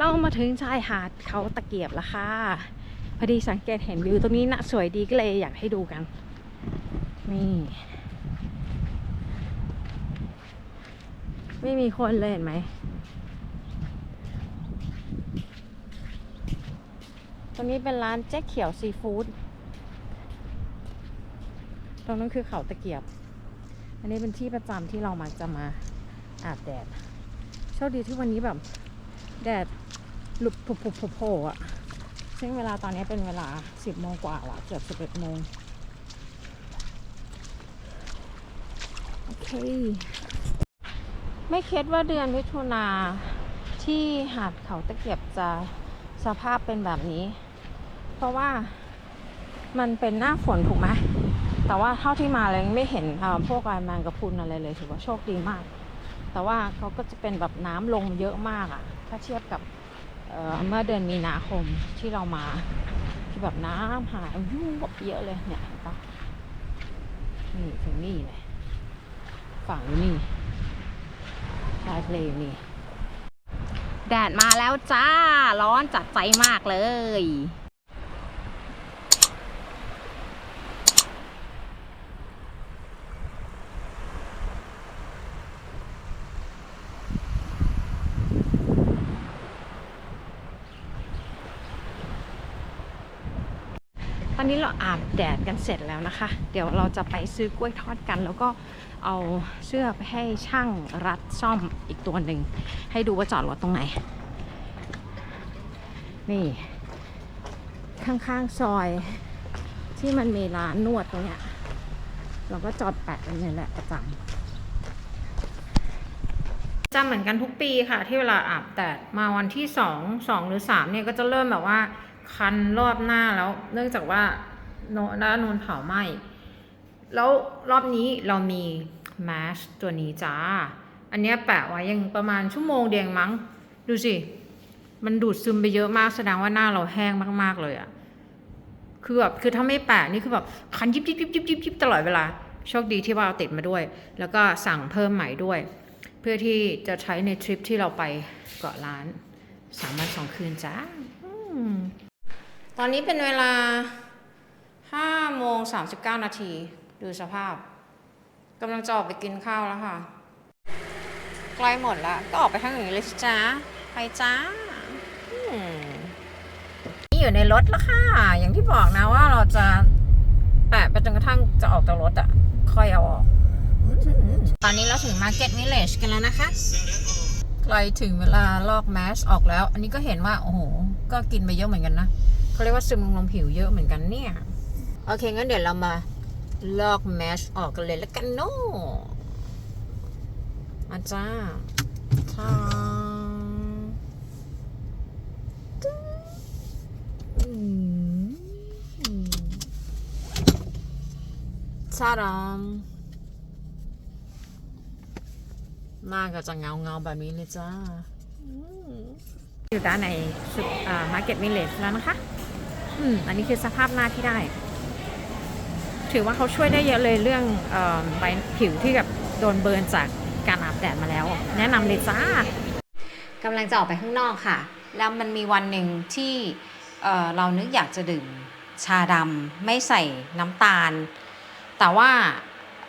เรามาถึงชายหาดเขาตะเกียบแล้วค่ะ พอดีสังเกตเห็นวิวตรงนี้นะสวยดีก็เลยอยากให้ดูกัน นี่ ไม่มีคนเลยเห็นไหมตรงนี้เป็นร้านแจ๊กเขียวซีฟู้ด ตรงนั้นคือเขาตะเกียบ อันนี้เป็นที่ประจำที่เรามักจะมาอาบแดด โชคดีที่วันนี้แบบ แดดหลุดผุบๆโผล่อะซึ่งเวลาตอนนี้เป็นเวลา 10โมงกว่าละเกือบ11โมงโอเค ไม่คิดว่าเดือนมิถุนาที่หาดเขาตะเกียบจะสภาพเป็นแบบนี้ เพราะว่ามันเป็นหน้าฝนถูกไหมแต่ว่าเท่าที่มาเลยไม่เห็นพวกลายแมงกะพรุนอะไรเลยถือว่าโชคดีมาก แต่ว่าเขาก็จะเป็นแบบน้ำลงเยอะมากอะ ถ้าเทียบกับเเมื่อเดือนมีนาคมที่เรามาที่แบบน้ำหายยุ่งแบบเยอะเลยเนี่ยเห็นปะนี่ถึงนี่เลยฝั่งนี่ชายทะเลนี่ แดดมาแล้วจ้า ร้อนจัดใจมากเลย นี้เราอาบแดดกันเสร็จแล้วนะคะ เดี๋ยวเราจะไปซื้อกล้วยทอดกัน แล้วก็เอาเสื้อไปให้ช่างรัดซ่อมอีกตัวหนึ่ง ให้ดูว่าจอดรถตรงไหน นี่ ข้างๆซอยที่มันมีร้านนวดตรงเนี้ย เราก็จอดแปะกันนี่แหละประจำจำเหมือนกันทุกปีค่ะ ที่เวลาอาบแดดมาวันที่สองสองหรือสามเนี่ยก็จะเริ่มแบบว่า คันรอบหน้าแล้ว เนื่องจากว่าโนด้านนเผาไหม้แล้วรอบนี้เรามีแมสตัวนี้จ้า อันนี้แปะไว้ยังประมาณชั่วโมงเดียวมั้ง ดูสิ มันดูดซึมไปเยอะมากแสดงว่าหน้าเราแห้งมากๆเลยอะคือแบบคือถ้าไม่แปะนี่คือแบบคันยิบยิบยิบยิบยิบยิบตลอดเวลา โชคดีที่ว่าเราติดมาด้วย แล้วก็สั่งเพิ่มใหม่ด้วย เพื่อที่จะใช้ในทริปที่เราไปเกาะล้านสามวันสองคืนจ้า ตอนนี้เป็นเวลา5โมง39 นาที ดูสภาพกำลังจะออกไปกินข้าวแล้วค่ะ ใกล้หมดแล้วก็ออกไปทางอื่นเลยจ้าไปจ้านี่อยู่ในรถแล้วค่ะ อย่างที่บอกนะว่าเราจะแปะไปจนกระทั่งจะออกจากรถอะค่อยเอาออก ตอนนี้เราถึง Market Village กันแล้วนะคะใกล้ถึงเวลาลอกแมสออกแล้ว อันนี้ก็เห็นว่า โอ้โห ก็กินไปเยอะเหมือนกันนะ เขาเรียกว่าซึมลงผิวเยอะเหมือนกันเนี่ย โอเค งั้นเดี๋ยวเรามาลอกแมสออกกันเลยแล้วกันเนาะอาจารย์ทางตึ๊ดอมซาดามหน้าก็จะเงาเงาแบบนี้เลยจ้าอยู่ด้านในสุดมาร์เก็ตวิลเลจแล้วนะคะ อืมอันนี้คือสภาพหน้าที่ได้ ถือว่าเขาช่วยได้เยอะเลยเรื่องเออใบผิวที่แบบโดนเบิร์นจากการอาบแดดมาแล้ว แนะนำเลยจ้ากำลังจะออกไปข้างนอกค่ะ แล้วมันมีวันหนึ่งที่เอ่อเรานึกอยากจะดื่มชาดำไม่ใส่น้ำตาล แต่ว่า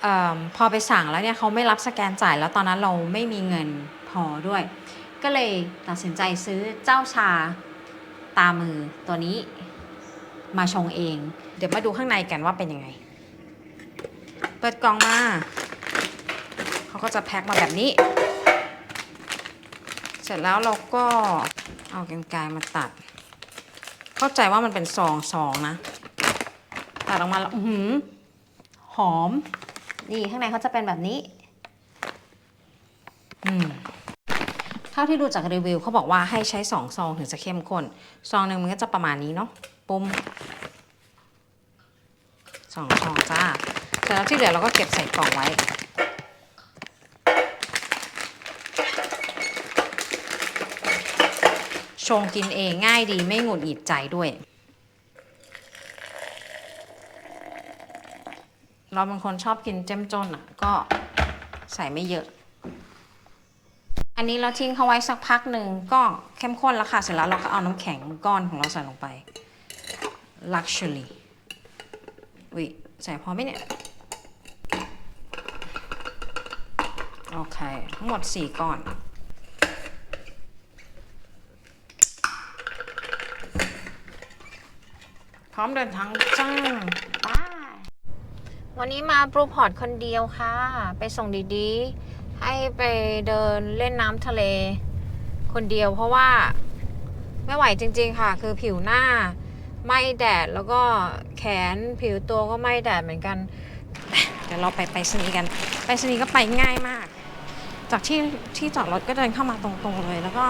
เออพอไปสั่งแล้วเนี่ยเขาไม่รับสแกนจ่ายแล้วตอนนั้นเราไม่มีเงินพอด้วย ก็เลยตัดสินใจซื้อเจ้าชาตามือตัวนี้ มาชงเอง เดี๋ยวมาดูข้างในกันว่าเป็นยังไง เปิดกล่องมาเขาก็จะแพ็คมาแบบนี้ เสร็จแล้วเราก็เอากรรไกรมาตัด เข้าใจว่ามันเป็นซองซองนะ ตัดออกมาแล้วอือหือหอม นี่ข้างในเขาจะเป็นแบบนี้ อืมเท่าที่ดูจากรีวิวเขาบอกว่าให้ใช้สองซองถึงจะเข้มข้น ซองหนึ่งมันก็จะประมาณนี้เนาะ ปุ่มสองซองจ้าเสร็จแล้วที่เหลือเราก็เก็บใส่กล่องไว้ ชงกินเองง่ายดีไม่หงุดหงิดใจด้วย เราเป็นคนชอบกินเจ้มจนอะ ก็ใส่ไม่เยอะ อันนี้เราทิ้งเขาไว้สักพักหนึ่งก็เข้มข้นแล้วค่ะ เสร็จแล้วเราก็เอาน้ำแข็งก้อนของเราใส่ลงไป luxury วิใส่พอไหมเนี่ย โอเค ทั้งหมด 4ก้อน พร้อมเดินทางจ้าไปวันนี้มาบรูพอร์ตคนเดียวค่ะ ไปส่งดีๆ ให้ไปเดินเล่นน้ำทะเล คนเดียวเพราะว่าไม่ไหวจริง ๆ ค่ะ คือผิวหน้า ไหม่แดดแล้วก็แขนผิวตัวก็ไหม่แดดเหมือนกัน เดี๋ยวเราไปไปสนีกัน ไปสนีก็ไปง่ายมาก จากที่ที่จอดรถก็เดินเข้ามาตรงๆเลยแล้วก็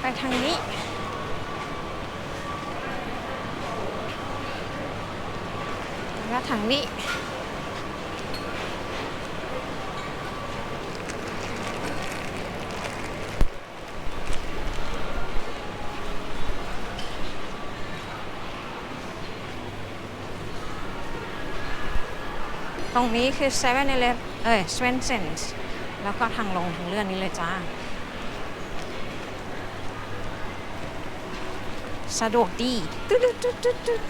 ไปทางนี้แล้วทางนี้ ตรงนี้คือ7 e เ e ่ e เอ้ย s w e n s o n s แล้วก็ทางลงทางเลื่อนนี้เลยจ้า สะดวกดีตึ๊ดตึ๊ดตึ๊ดตึ๊ด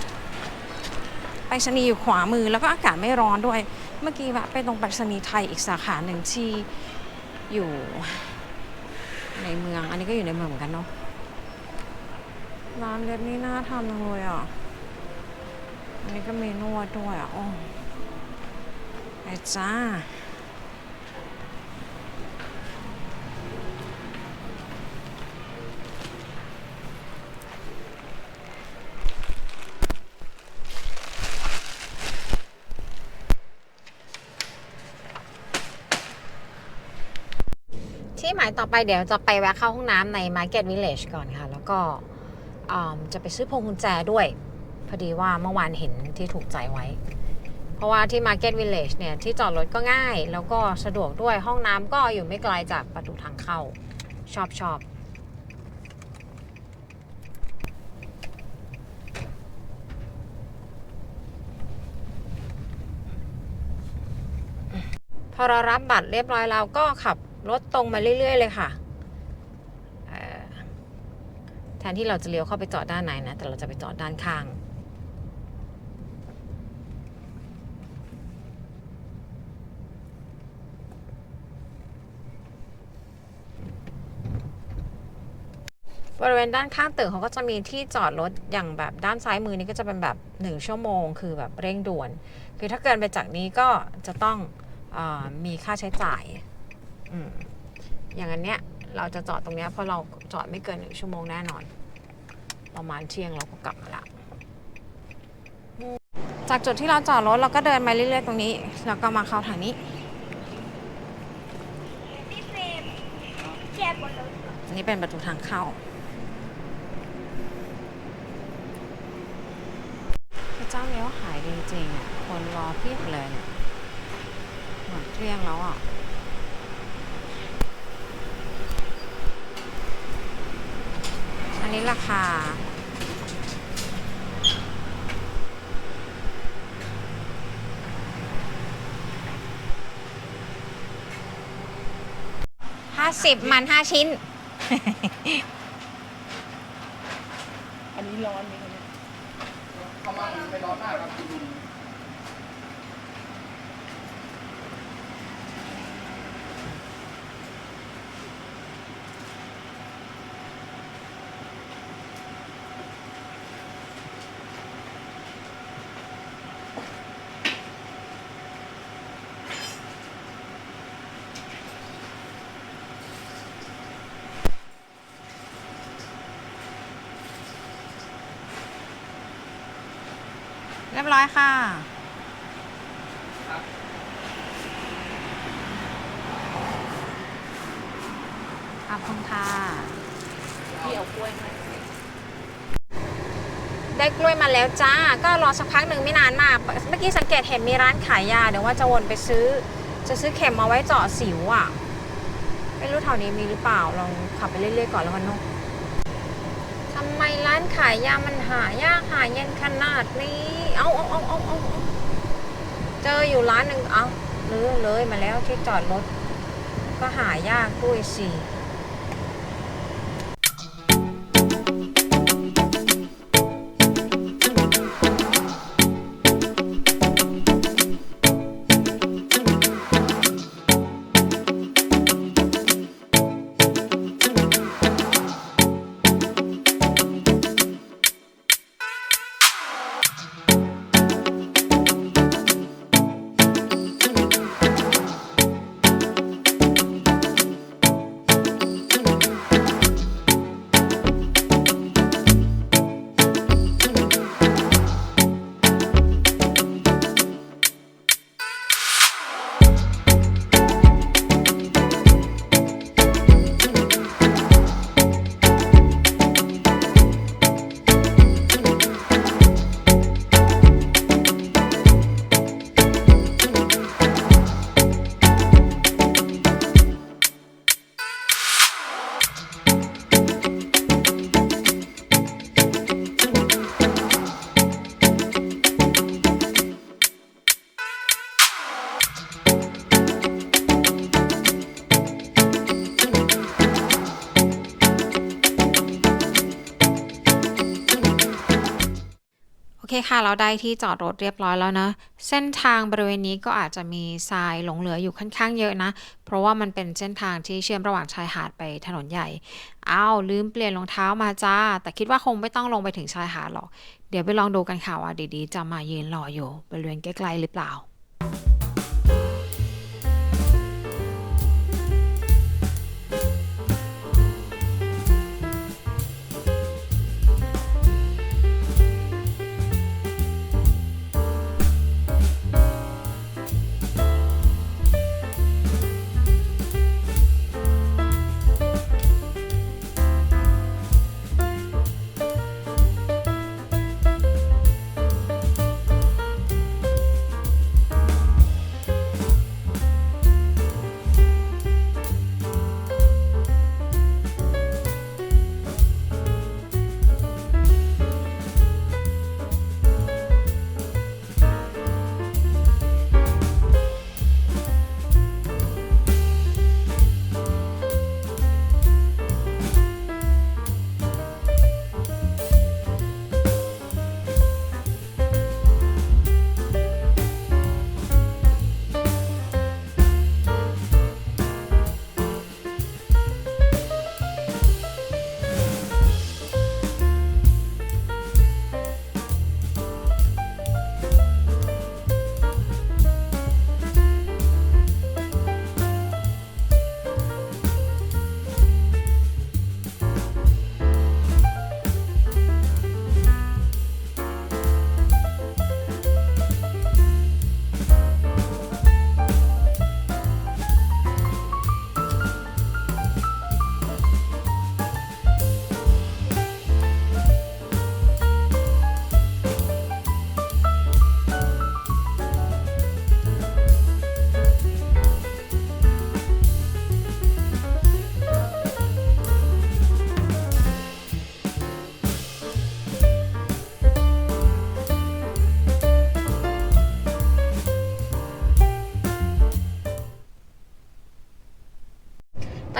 ไปรษณีย์อยู่ขวามือแล้วก็อากาศไม่ร้อนด้วย เมื่อกี้แวะไปตรงไปรษณีย์ไทยอีกสาขาหนึ่งที่อยู่ในเมือง อันนี้ก็อยู่ในเมืองเหมือนกันเนาะ ร้านเล็บนี่น่าทำจังเลยอะ อันนี้ก็มีนวดด้วยอะโอ้ จ้า ที่หมายต่อไปเดี๋ยวจะไปแวะเข้าห้องน้ำใน Market Village ก่อนค่ะ แล้วก็อ่าจะไปซื้อพวงกุญแจด้วย พอดีว่าเมื่อวานเห็นที่ถูกใจไว้ เพราะว่าที่ Market Village เนี่ยที่จอดรถก็ง่าย แล้วก็สะดวกด้วยห้องน้ำก็อยู่ไม่ไกลจากประตูทางเข้า ชอบชอบพอเรารับบัตรเรียบร้อยแล้วก็ขับรถตรงมาเรื่อย ๆ เลยค่ะแทนที่เราจะเลี้ยวเข้าไปจอดด้านในนะ แต่เราจะไปจอดด้านข้าง บริเวณด้านข้างตึกเขาก็จะมีที่จอดรถอย่างแบบด้านซ้ายมือนี้ก็จะเป็นแบบ 1 ชั่วโมง คือแบบเร่งด่วน คือถ้าเกินไปจากนี้ก็จะต้องอมีค่าใช้จ่ายออย่างอันเนี้ยเราจะจอดตรงเนี้ยเพราะเราจอดไม่เกินหนึ่งชั่วโมงแน่นอน ประมาณเที่ยงเราก็กลับมาละจากจุดที่เราจอดรถเราก็เดินมาเรื่อยๆตรงนี้ แล้วก็มาเข้าทางนี้พี่เป็นประตูทางเข้า พระเจ้าเลี้ยวหาย จริงๆอะ คนรอเพียบเลยเนี่ยหมดเกลี้ยงแล้วอะอันนี้ราคาห้าสิบมันห้าชิ้น อันนี้ร้อนไหมครับเนี่ยประมาณไม่ร้อนมากครับคุณลุง รียบร้อยค่ะขอบคุณค่ะพี่เอากล้วยมาได้กล้วยมาแล้วจ้า ก็รอสักพักหนึ่งไม่นานมาก เมื่อกี้สังเกตเห็นมีร้านขายยา เดี๋ยวว่าจะวนไปซื้อ จะซื้อเข็มมาไว้เจาะสิวอะ ไม่รู้แถวนี้มีหรือเปล่า ลองขับไปเรื่อยๆก่อนแล้วกันเนอะ ทำไมร้านขายยามันหายากหาเย็นขนาดนี้เอาเอาเอาเอาเอาเอาเจออยู่ร้านหนึ่งเอาเลยเลยมาแล้วที่จอดรถ ก็หายากด้วยสิ เราได้ที่จอดรถเรียบร้อยแล้วนะ เส้นทางบริเวณนี้ก็อาจจะมีทรายหลงเหลืออยู่ค่อนข้างเยอะนะ เพราะว่ามันเป็นเส้นทางที่เชื่อมระหว่างชายหาดไปถนนใหญ่ อ้าวลืมเปลี่ยนรองเท้ามาจ้า แต่คิดว่าคงไม่ต้องลงไปถึงชายหาดหรอก เดี๋ยวไปลองดูกันค่ะว่าดีๆ จะมายืนรออยู่บริเวณใกล้ๆหรือเปล่า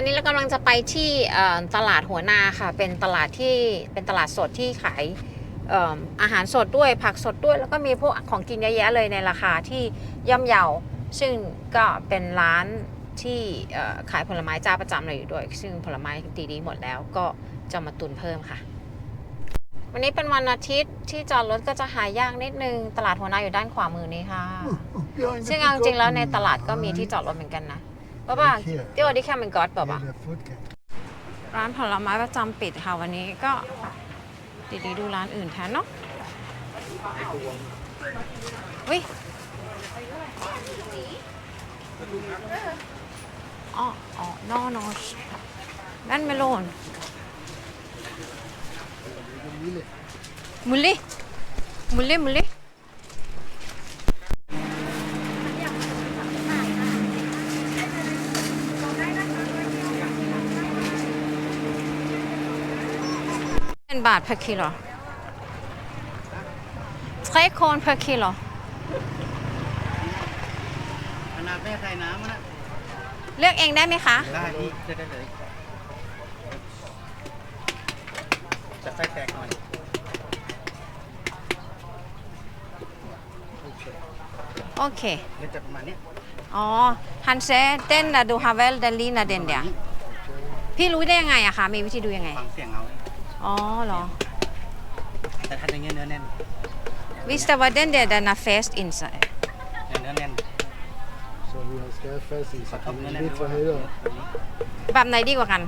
อนนี้เรากำลังจะไปที่เอ่อตลาดหัวนาค่ะ เป็นตลาดที่เป็นตลาดสดที่ขายเอิ่มอาหารสดด้วยผักสดด้วย แล้วก็มีพวกของกินเยอะแยะเลยในราคาที่ย่อมเยา ซึ่งก็เป็นร้านที่เอ่อขายผลไม้เจ้าประจำเลยอยู่ด้วย ซึ่งผลไม้ดีๆหมดแล้วก็จะมาตุนเพิ่มค่ะ วันนี้เป็นวันอาทิตย์ที่จอดรถก็จะหายากนิดนึง ตลาดหัวนาอยู่ด้านขวามือนี้ค่ะ ซึ่งเอาจริงๆแล้วในตลาดก็มีที่จอดรถเหมือนกันนะ ป้าป้าเดี๋ยวดิแค่เป็นก๊อตป่ะปะร้านผลไม้ประจำปิดค่ะวันนี้ก็ดีๆดูร้านอื่นแทนเนาะวิอ๋ออ๋อ no no นั่นเมลอนมุลลี่มุลลี่มุลลี่ เป็นบาท per kilo 3คน per kilo ขนาดแม่ใส่น้ำนะเลือกเองได้ไหมคะ ได้พี่เลือกได้เลยจะไส้แตกหน่อยโอเคเลือกจะประมาณนี้อ๋อ ฮันเซเต้นอะดูฮาเวลเดลีนาเดนเดียพี่รู้ได้ยังไงอะคะ มีวิธีดูยังไง ฟังเสียงเอา อ๋อเหรอ แต่ถ้าอย่างเงี้ยเนื้อแน่นวิสตาวัดเดนเดียดานาเฟสอินไซเนื้อแน่น Så vi skal have fast i, ขอ så ชอบ kan เนื้อ vi แน่น lidt ด้วย for helvede. แบบไหนดีกว่ากัน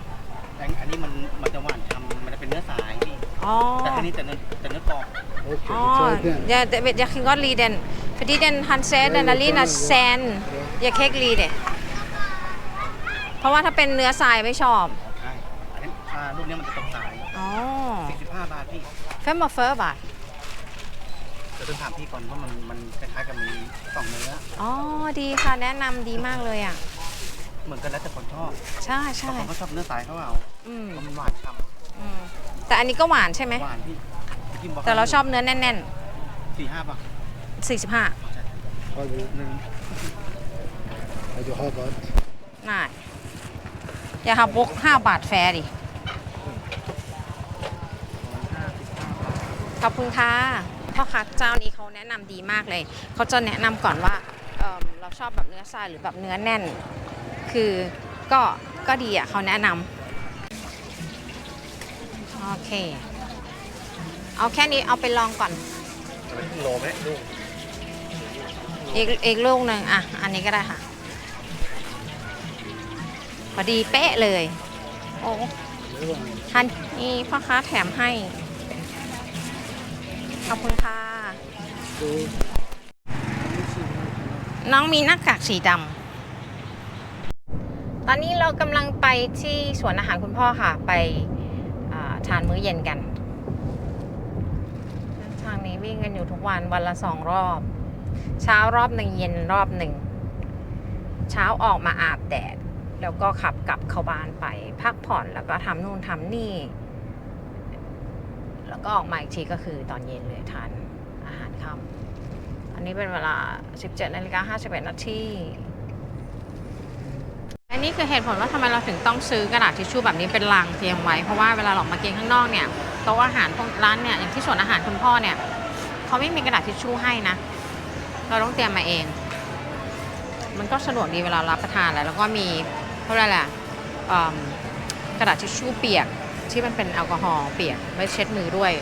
อันนี้มันมันจะหวานทำมันจะเป็นเนื้อสายพี่อ๋อ แต่ทีนี้แต่เนื้อแต่เนื้อกรอบ Okay, อ๋อ vi tager den. อย่าอย่าคิงก็ลีเดนพอดีเดนฮันเซเดนนาลีนาแซนอย่าเค้กลีเดเพราะว่าถ้าเป็นเนื้อทรายไม่ชอบ 45 บาทพี่ เฟมมาเฟอร์บาทเดี๋ยวต้องถามพี่ก่อนว่ามันมันคล้ายๆกับมีสองเนื้อ อ๋อดีค่ะแนะนำดีมากเลยอะ เหมือนกันแล้วแต่คนชอบใช่บางใช่คนก็ชอบเนื้อสายเขาเอาอืมเพราะมันหวานฉ่อืมแต่อันนี้ก็หวานใช่ไหมำหวานพี่กินบอกแต่เราชอบเนื้อแน่นสี่ห้าบาทๆ 45 Har du, หนึ่ง ja, du har godt. น่าอย่าหาบก5บาทแฟร์ดิ ขอบคุณค่ะพ่อค้าเจ้านี้เขาแนะนำดีมากเลย เขาจะแนะนำก่อนว่าเอิ่มเราชอบแบบเนื้อทรายหรือแบบเนื้อแน่น คือก็ก็ดีอะเขาแนะนำโอเค เอาแค่นี้เอาไปลองก่อนจะเป็นครึ่งโลไหมลูกอีกอีกลูกหนึ่งอะ อันนี้ก็ได้ค่ะพอดีเป๊ะเลย โอ้ Det var en ทันนี่พ่อค้าแถมให้ข อบคุณค่ะ น้องมีหน้ากากสีดำตอนนี้เรากำลังไปที่สวนอาหารคุณพ่อค่ะ ไปาทานมื้อเย็นกัน ทางนี้วิ่งกันอยู่ทุกวันวันละสองรอบ เช้ารอบหนึ่งเย็นรอบหนึ่ง เช้าออกมาอาบแดด แล้วก็ขับกลับเข้าบ้านไป พักผ่อนแล้วก็ทำนู่นทำนี่ ก็ออกมาอีกทีก็คือตอนเย็นเลยทานอาหารค่ำอันนี้เป็นเวลา 17นาฬิกา51นาทีอันนี้คือเหตุผลว่าทำไมเราถึงต้องซื้อกระดาษทิชชู่แบบนี้เป็นลังเตรียมไว้ เพราะว่าเวลาเราออกมากินข้างนอกเนี่ยโต๊ะอาหารพวกร้านเนี่ยอย่างที่ส่วนอาหารคุณพ่อเนี่ยเขาไม่มีกระดาษทิชชู่ให้นะ เราต้องเตรียมมาเอง มันก็สะดวกดีเวลารับประทานแหละแล้วก็มีเท่าไหร่แหละกระดาษทิชชู่เปียก ที่มันเป็นแอลกอฮอล์เปียกไม่เช็ดมือด้วย